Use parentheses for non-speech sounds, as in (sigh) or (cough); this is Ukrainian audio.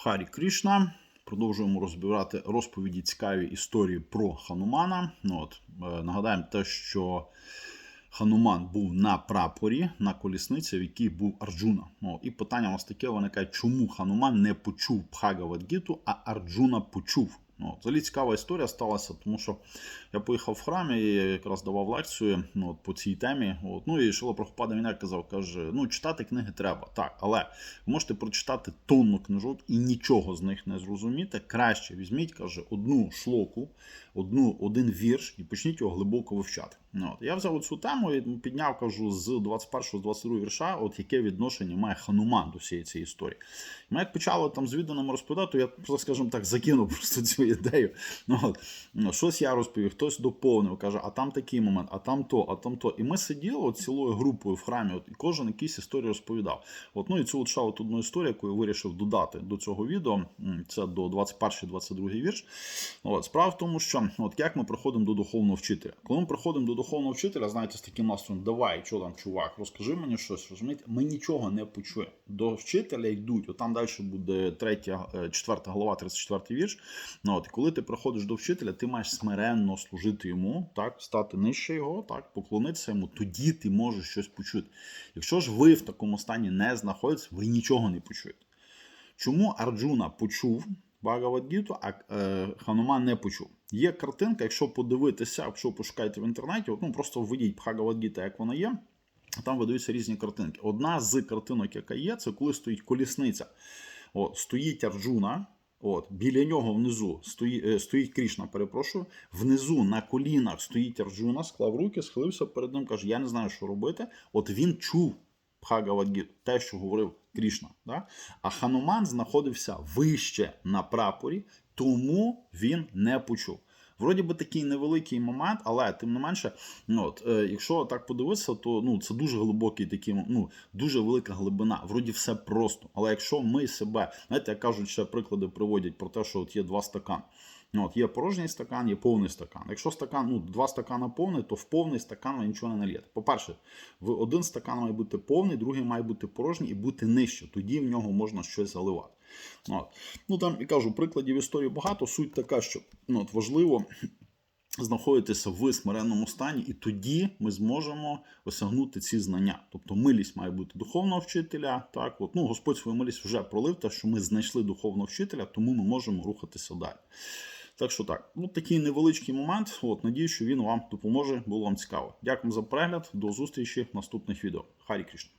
Харі Крішна. Продовжуємо розбирати розповіді цікаві історії про Ханумана. Ну, от, е, нагадаємо те, що Хануман був на прапорі на колісниці, в якій був Арджуна. Ну, і питання у нас таке виникає, чому Хануман не почув Бхагавадгіту, а Арджуна почув. Ну, взагалі цікава історія сталася, тому що я поїхав в храм і якраз давав лекцію ну, от, по цій темі. От, ну і Шила Прохопада мене казав, каже: ну читати книги треба, так, але ви можете прочитати тонну книжок і нічого з них не зрозуміти. Краще візьміть, каже, одну шлоку, одну, один вірш і почніть його глибоко вивчати. Ну, от. Я взяв цю тему і підняв, кажу, з 21 з 22 вірша, от яке відношення має Хануман до всієї цієї історії. Ми як почали там з відданими розповідати, я скажімо так, закинув (laughs) просто цю ідею. Ну, от, ну, щось я розповів, хтось доповнив, каже, а там такий момент, а там то, а там то. І ми сиділи от цілою групою в храмі, от, і кожен якісь історії розповідав. От, ну і цю от от одну історію, яку я вирішив додати до цього відео, це до 21-22 вірш. От, справа в тому, що от як ми приходимо до духовного вчителя. Коли ми приходимо до духовного вчителя, знаєте, з таким настроєм, давай, що там, чувак, розкажи мені щось, розумієте, ми нічого не почуємо. До вчителя йдуть, от там далі буде третя, е, четверта глава, 34 вірш. Ну, от, коли ти приходиш до вчителя, ти маєш смиренно служити йому, так, стати нижче його, так, поклонитися йому, тоді ти можеш щось почути. Якщо ж ви в такому стані не знаходитесь, ви нічого не почуєте. Чому Арджуна почув Багавадгіту, а е, Хануман не почув? Є картинка, якщо подивитися, якщо пошукаєте в інтернеті, ну просто введіть Бхагавадгіта, як вона є. Там видаються різні картинки. Одна з картинок, яка є, це коли стоїть колісниця. От, стоїть Арджуна, От, біля нього внизу стоїть, е, стоїть Крішна, перепрошую. Внизу на колінах стоїть Арджуна, склав руки, схилився перед ним, каже: Я не знаю, що робити. От він чув Бхагавадгіту, те, що говорив Крішна. Да? А Хануман знаходився вище на прапорі, тому він не почув. Вроді би такий невеликий момент, але тим не менше, ну от е, якщо так подивитися, то ну це дуже глибокий такий, ну дуже велика глибина. Вроді все просто. Але якщо ми себе, знаєте, як кажуть, ще приклади приводять про те, що от є два стакани. Ну, от є порожній стакан, є повний стакан. Якщо стакан, ну, два стакана повний, то в повний стакан ви нічого не нальєте. По-перше, в один стакан має бути повний, другий має бути порожній і бути нижче. Тоді в нього можна щось заливати. От. Ну там і кажу, прикладів історії багато. Суть така, що ну, от важливо. (clears throat) Знаходитися в смиренному стані, і тоді ми зможемо осягнути ці знання. Тобто милість має бути духовного вчителя. Так, от, ну, Господь свою милість вже пролив, те, що ми знайшли духовного вчителя, тому ми можемо рухатися далі. Так що так, ну такий невеличкий момент. От, надію, що він вам допоможе, було вам цікаво. Дякую за перегляд, до зустрічі в наступних відео. Харі Кришна.